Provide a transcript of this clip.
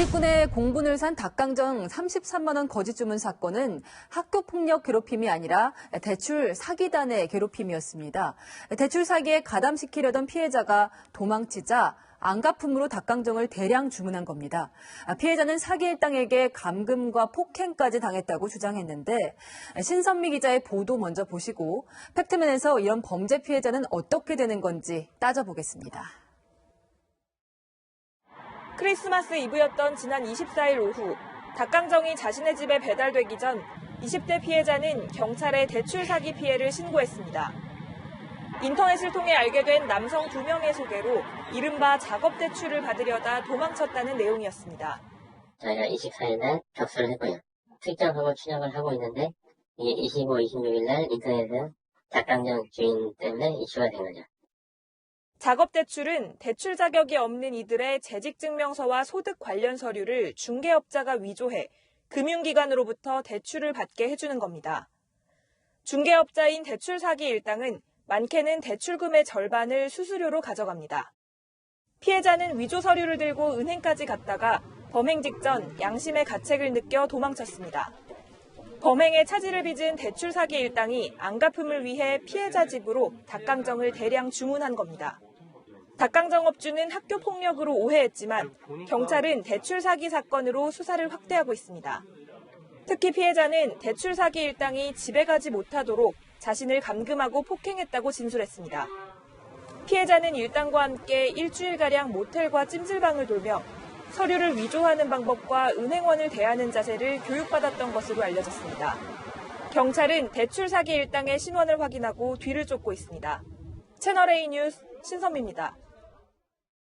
누리꾼의 공분을 산 닭강정 33만 원 거짓 주문 사건은 학교 폭력 괴롭힘이 아니라 대출 사기단의 괴롭힘이었습니다. 대출 사기에 가담시키려던 피해자가 도망치자 안가품으로 닭강정을 대량 주문한 겁니다. 피해자는 사기 일당에게 감금과 폭행까지 당했다고 주장했는데 신선미 기자의 보도 먼저 보시고 팩트맨에서 이런 범죄 피해자는 어떻게 되는 건지 따져보겠습니다. 크리스마스 이브였던 지난 24일 오후 닭강정이 자신의 집에 배달되기 전 20대 피해자는 경찰에 대출 사기 피해를 신고했습니다. 인터넷을 통해 알게 된 남성 두 명의 소개로 이른바 작업 대출을 받으려다 도망쳤다는 내용이었습니다. 저희가 24일 날 접수를 했고요. 특정 항목 출력을 하고 있는데 이게 25, 26일 날 인터넷에 닭강정 주인 때문에 이슈가 된 거죠. 작업 대출은 대출 자격이 없는 이들의 재직 증명서와 소득 관련 서류를 중개업자가 위조해 금융기관으로부터 대출을 받게 해주는 겁니다. 중개업자인 대출 사기 일당은 많게는 대출금의 절반을 수수료로 가져갑니다. 피해자는 위조 서류를 들고 은행까지 갔다가 범행 직전 양심의 가책을 느껴 도망쳤습니다. 범행에 차질을 빚은 대출 사기 일당이 안 갚음을 위해 피해자 집으로 닭강정을 대량 주문한 겁니다. 닭강정업주는 학교 폭력으로 오해했지만 경찰은 대출 사기 사건으로 수사를 확대하고 있습니다. 특히 피해자는 대출 사기 일당이 집에 가지 못하도록 자신을 감금하고 폭행했다고 진술했습니다. 피해자는 일당과 함께 일주일가량 모텔과 찜질방을 돌며 서류를 위조하는 방법과 은행원을 대하는 자세를 교육받았던 것으로 알려졌습니다. 경찰은 대출 사기 일당의 신원을 확인하고 뒤를 쫓고 있습니다. 채널A 뉴스 신선미입니다.